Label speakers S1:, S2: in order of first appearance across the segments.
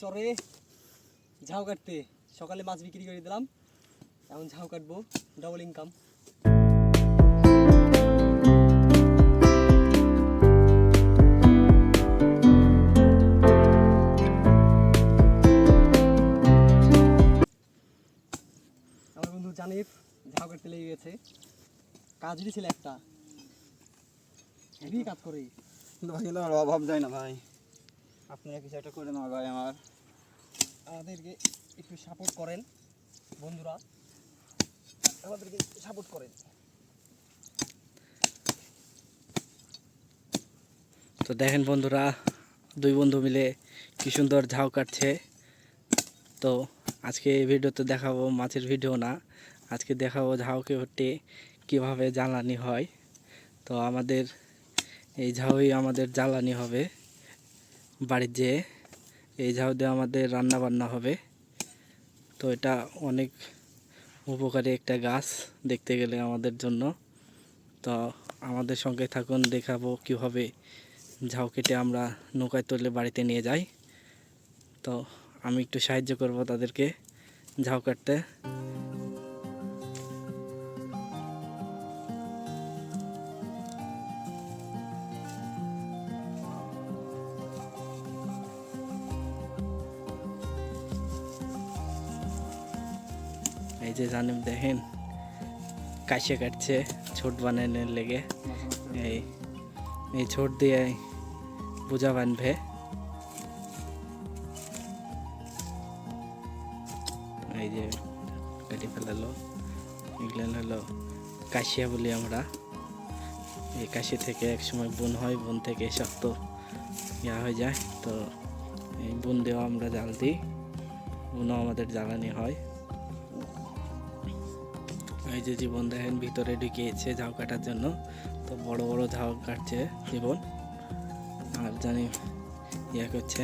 S1: চরে। ঝাউ কাটতে। সকালে মাছ বিক্রি করে দিলাম। এখন ঝাউ কাটবো। ডবল ইনকাম আমার বন্ধু জানিফ ঝাউ কাটতে লেগে গেছে। কাজই ছিল একটা। হেভি কাজ করে।
S2: অভাব যায় না ভাই। আপনারা কিছু একটা করে না ভাই আমার।
S1: আমাদেরকে একটু সাপোর্ট করেন, বন্ধুরা। আমাদেরকে সাপোর্ট করেন।
S3: তো দেখেন বন্ধুরা, দুই বন্ধু মিলে কি সুন্দর ঝাউ কাটছে। তো আজকে এই ভিডিওতে দেখাবো মাছের ভিডিও না, আজকে দেখাবো ঝাউকে হটে কীভাবে জ্বালানি হয়। তো আমাদের এই ঝাউই আমাদের জ্বালানি হবে। বাড়ির যেয়ে এই ঝাউ দিয়ে আমাদের রান্না বান্না হবে। তো এটা অনেক উপকারী একটা গাছ দেখতে গেলে আমাদের জন্য। তো আমাদের সঙ্গে থাকুন, দেখাবো কীভাবে ঝাউ কেটে আমরা নৌকায় তুলে বাড়িতে নিয়ে যাই। তো আমি একটু সাহায্য করব তাদেরকে ঝাউ কাটতে। এই যে জানিম দেখেন কাশে কাটছে, ছোট বানানোর লেগে। এই এই ছোট দিয়ে পূজা বানবে। এই যে, কেটে ফেলালো, এগুলো হলো কাশিয়া বলি আমরা। এই কাশি থেকে এক সময় বোন হয়, বোন থেকে শক্ত ইয়া হয়ে যায়। তো এই বোন দেওয়া আমরা জাল দিই। বোনও আমাদের জ্বালানি হয়। এই যে জীবন দেখেন, ভিতরে ঢুকিয়েছে ঝাউ কাটার জন্য। তো বড় বড় ঝাউ কাটছে জীবন। আর জানি ইয়ে করছে।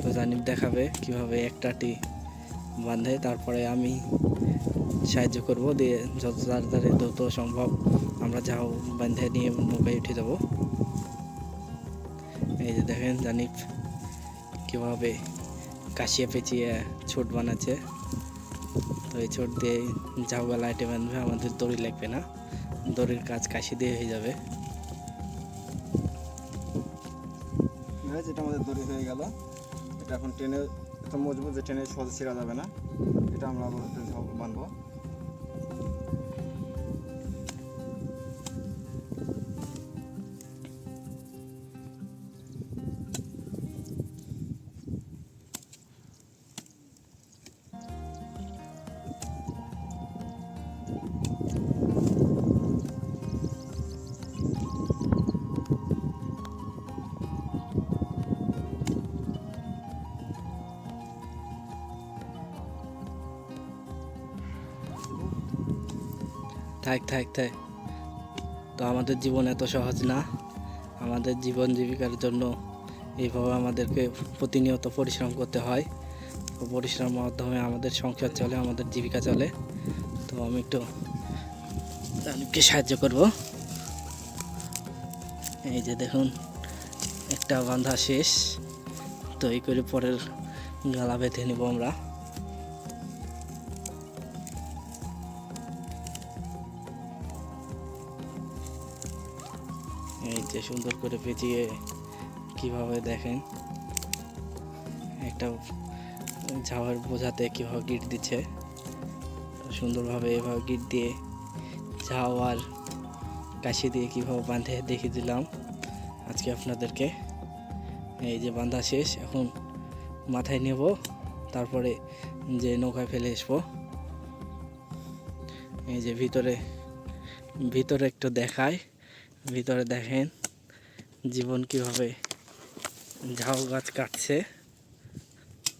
S3: তো জানি দেখাবে কীভাবে একটাটি বাঁধে। তারপরে আমি সাহায্য করব দিয়ে যত তাড়াতাড়ি দ্রুত সম্ভব আমরা ঝাউ বাঁধে নিয়ে নৌকায় উঠে যাব। এই যে দেখেন জানিফ কীভাবে কাশিয়ে পেঁচিয়ে ছোট বানাচ্ছে। তো এই ছোট দিয়ে ঝাউগা লাইটে বাঁধবে, আমাদের দড়ি লাগবে না। দড়ির কাজ কাশি দিয়ে হয়ে যাবে।
S2: এটা যেটা আমাদের দড়ি হয়ে গেল। এটা এখন ট্রেনে এত মজবুত যে ট্রেনে সহজে ছেড়া যাবে না। এটা আমরা আবার বানবো।
S3: থাক থাক থাক। তো আমাদের জীবন এত সহজ না। আমাদের জীবন জীবিকার জন্য এইভাবে আমাদেরকে প্রতিনিয়ত পরিশ্রম করতে হয়। তো পরিশ্রমের মাধ্যমে আমাদের সংসার চলে, আমাদের জীবিকা চলে। তো আমি একটু তালিমকে সাহায্য করব। এই যে দেখুন, একটা বান্ধা শেষ। তো এই করে পরের গালা বেঁধে নেব আমরা। যে সুন্দর করে পেঁচিয়ে কীভাবে দেখেন? একটা ঝাওয়ার বোঝাতে কীভাবে গিট দিচ্ছে। সুন্দরভাবে এভাবে গিট দিয়ে ঝাও আর কাশি দিয়ে কীভাবে বাঁধে দেখিয়ে দিলাম। আজকে আপনাদেরকে। এই যে বাঁধা শেষ, এখন মাথায় নেব, তারপরে যে নৌকায় ফেলে আসব। এই যে ভিতরে ভিতরে একটু দেখায় ভিতরে দেখেন জীবন কীভাবে ঝাউ গাছ কাটছে।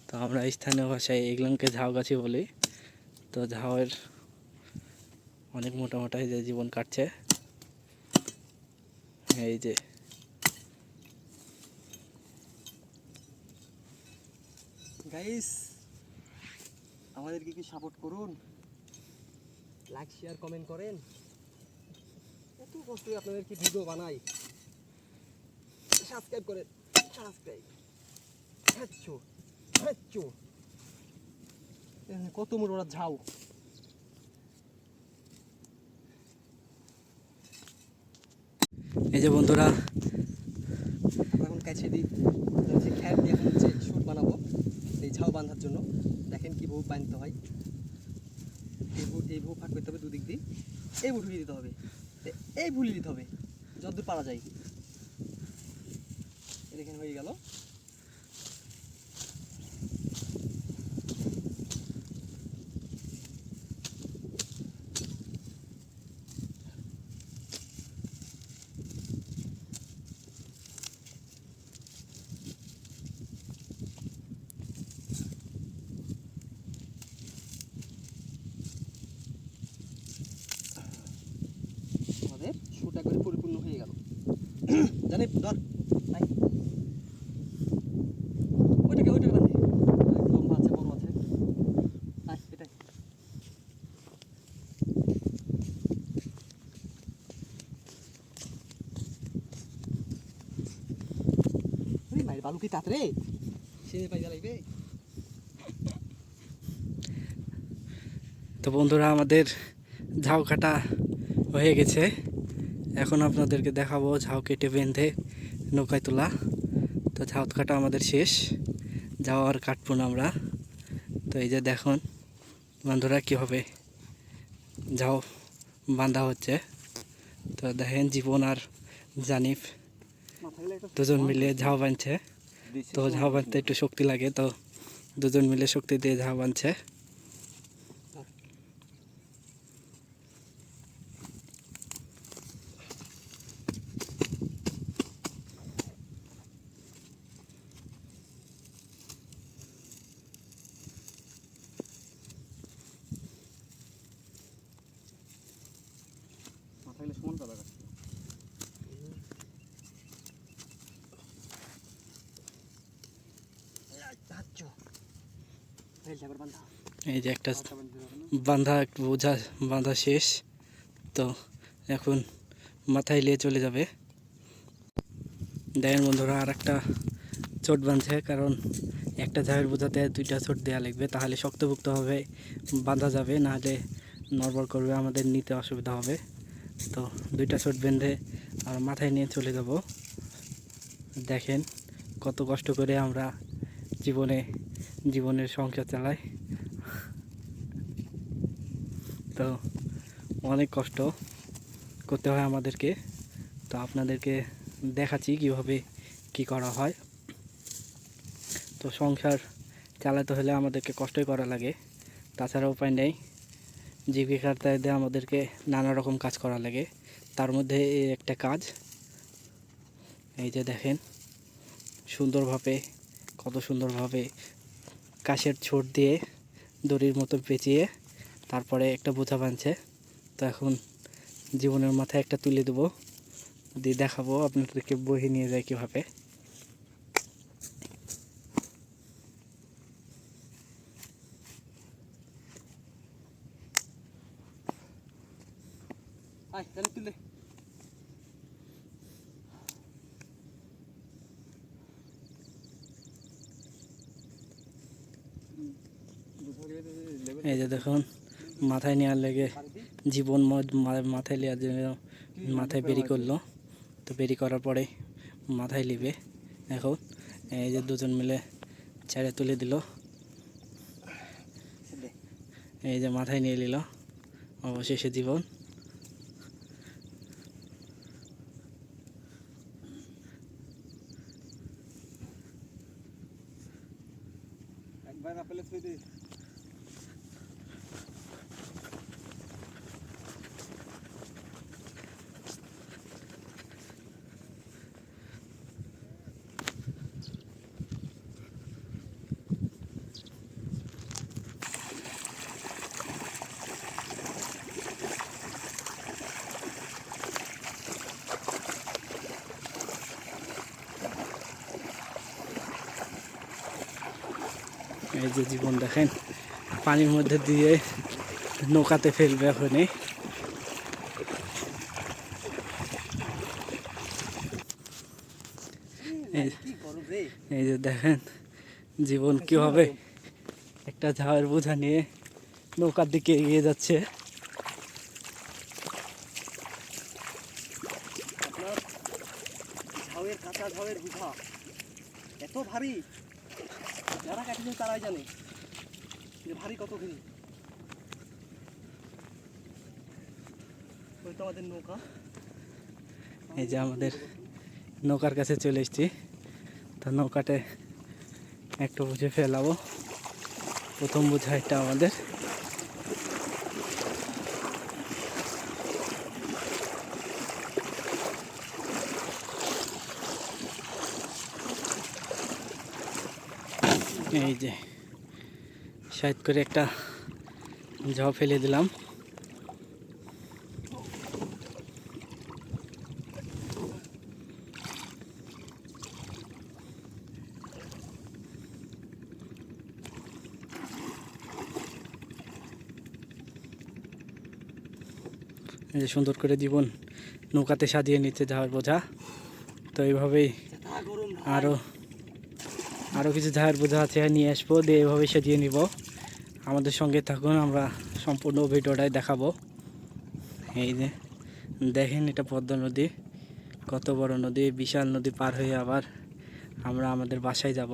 S3: তো আমরা স্থানীয় ভাষায় এগুলোকে ঝাউ গাছই বলি। তো ঝাউয়ের অনেক মোটা মোটা এই যে জীবন কাটছে। এই যে।
S1: গাইস আমাদেরকে কি সাপোর্ট করুন? লাইক শেয়ার কমেন্ট করেন। এত কষ্ট আপনাদের কি ভিডিও বানাই? সাবস্ক্রাইব করেন সাবস্ক্রাইব কত মোট ওরা ঝাউ।
S3: এই যে বন্ধুরা
S1: এখন কাছে দিই। হচ্ছে খ্যার দিয়ে এখন হচ্ছে শুট বানাবো এই ঝাউ বাঁধার জন্য। দেখেন কি ভোগ বাঁধতে হয়। এই ভোগ এই ভোগ ফাট করতে হবে দুদিক দিয়ে। এই ভুল দিতে হবে। এই ভুলিয়ে দিতে হবে, যতদূর পারা যায়। দেখেন হয়ে গেল? আমাদের পরিপূর্ণ হয়ে ধর আয়। ওইটাকে ওইটাকে বান্ধি লম্বা আছে বড় আছে আয় এটাই আরে মায়ের বালু কি তাতরে সে
S3: তো বন্ধুরা আমাদের ঝাউ কাটা হয়ে গেছে। এখন আপনাদেরকে দেখাবো ঝাউ কেটে বেঁধে নৌকায় তোলা। তো ঝাউ কাটা আমাদের শেষ। ঝাউ আর কাটবো না আমরা। তো এই যে দেখুন বন্ধুরা কীভাবে ঝাউ বাঁধা হচ্ছে। তো দেখেন জীবন আর জানিফ দুজন মিলে ঝাউ বানছে তো ঝাউ বানতে একটু শক্তি লাগে, তো দুজন মিলে শক্তি দিয়ে ঝাউ বাঁধছে।
S2: মাথাগুলো সমান
S1: এই
S3: যে একটা বাঁধা একটু বোঝা, বাঁধা শেষ। তো এখন মাথায় নিয়ে চলে যাবে। দেখেন বন্ধুরা আর একটা চোট বাঁধছে, কারণ একটা ঝাড়ের বোঝাতে দুইটা চোট দেওয়া লাগবে। তাহলে শক্তভুক্ত হবে, বাঁধা যাবে, নাহলে নড়বড় করবে, আমাদের নিতে অসুবিধা হবে। তো দুইটা চোট বেঁধে আর মাথায় নিয়ে চলে যাব। দেখেন কত কষ্ট করে আমরা জীবনে জীবনের সংসার চালাই তো অনেক কষ্ট করতে হয় আমাদেরকে। তো আপনাদেরকে দেখাচ্ছি কীভাবে কি করা হয়। তো সংসার চালাতে হলে আমাদেরকে কষ্টই করা লাগে। তাছাড়া উপায় নেই। জীবিকার তাইদে আমাদেরকে নানা রকম কাজ করা লাগে। তার মধ্যে একটা কাজ। এই যে দেখেন, সুন্দরভাবে, কত সুন্দরভাবে কাশের ছোট দিয়ে দড়ির মতো পেঁচিয়ে তারপরে একটা বোঝা বাঁধছে। তো এখন জীবনের মাথায় একটা তুলে দেবো। দিয়ে দেখাবো আপনাদেরকে বহি নিয়ে যায় কীভাবে।
S1: জানি তুলে।
S3: দেখুন, মাথায় নেওয়ার লেগে জীবন মাথায় নেওয়ার জন্য মাথায় বেরি করল। তো বেরি করার পরে মাথায় নিবে। এখন এই যে দুজন মিলে ছেড়ে তুলে দিল। এই যে মাথায় নিয়ে নিল। অবশেষে জীবন। এই যে জীবন দেখেন, পানির মধ্যে দিয়ে নৌকাতে ফেলবে এখনই। এই- যে দেখেন, জীবন কীভাবে একটা ঝাড়ের বোঝা নিয়ে নৌকার দিকে এগিয়ে যাচ্ছে।
S1: এত ভারী। যারা কাটিয়েছে তারাই জানে যে ভারী কত ওই তো আমাদের নৌকা।
S3: এই যে আমাদের নৌকার কাছে চলে এসছি। তো নৌকাটে একটু বুঝে ফেলাবো। প্রথম বোঝা এটা আমাদের। এই যে, সাইড করে একটা ঝাও ফেলে দিলাম। যে সুন্দর করে জীবন নৌকাতে সাজিয়ে নিচ্ছে ঝাড় বোঝা। তো এইভাবেই আরও আরও কিছু ঝাড় বোঝা আছে, নিয়ে আসব, দিয়ে এভাবে সাজিয়ে নিব। আমাদের সঙ্গে থাকুন, আমরা সম্পূর্ণ ভিডিওটাই দেখাবো। এই যে, দেখেন এটা পদ্মা নদী, কত বড় নদী, বিশাল নদী পার হয়ে আবার আমরা আমাদের বাসায় যাব।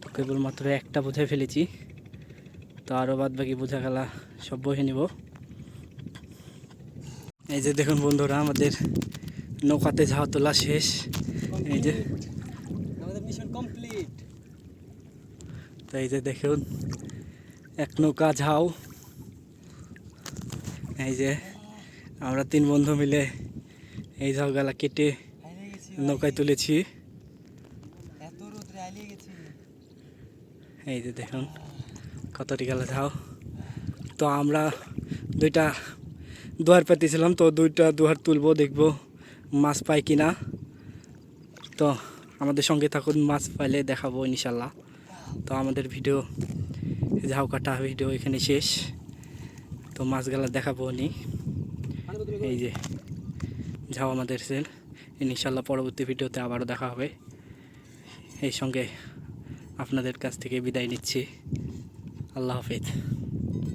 S3: তো কেবলমাত্র একটা বোঝাই ফেলেছি, তো আরও বাদ বাকি বোঝা খেলা সব বহে নিব। এই যে, দেখুন বন্ধুরা, আমাদের নৌকাতে ঝাও তোলা শেষ। এই যে তো এই যে দেখুন, এক নৌকা ঝাও এই যে আমরা তিন বন্ধু মিলে এই ঝাউগালা কেটে নৌকায় তুলেছি। এই যে দেখুন কতটি গেলা ঝাও তো আমরা দুইটা দুয়ার পেতেছিলাম, তো দুইটা দুয়ার তুলবো, দেখব মাছ পাই কিনা। তো আমাদের সঙ্গে থাকুন, মাছ পাইলে দেখাবো ইনশাল্লাহ। তো আমাদের ভিডিও ঝাউ কাটা ভিডিও এখানে শেষ। তো মাছগুলা দেখাবো নি। এই যে, ঝাউ আমাদের সেল। ইনশাল্লাহ পরবর্তী ভিডিওতে আবারও দেখা হবে। এই সঙ্গে আপনাদের কাছ থেকে বিদায় নিচ্ছি। আল্লাহ হাফিজ।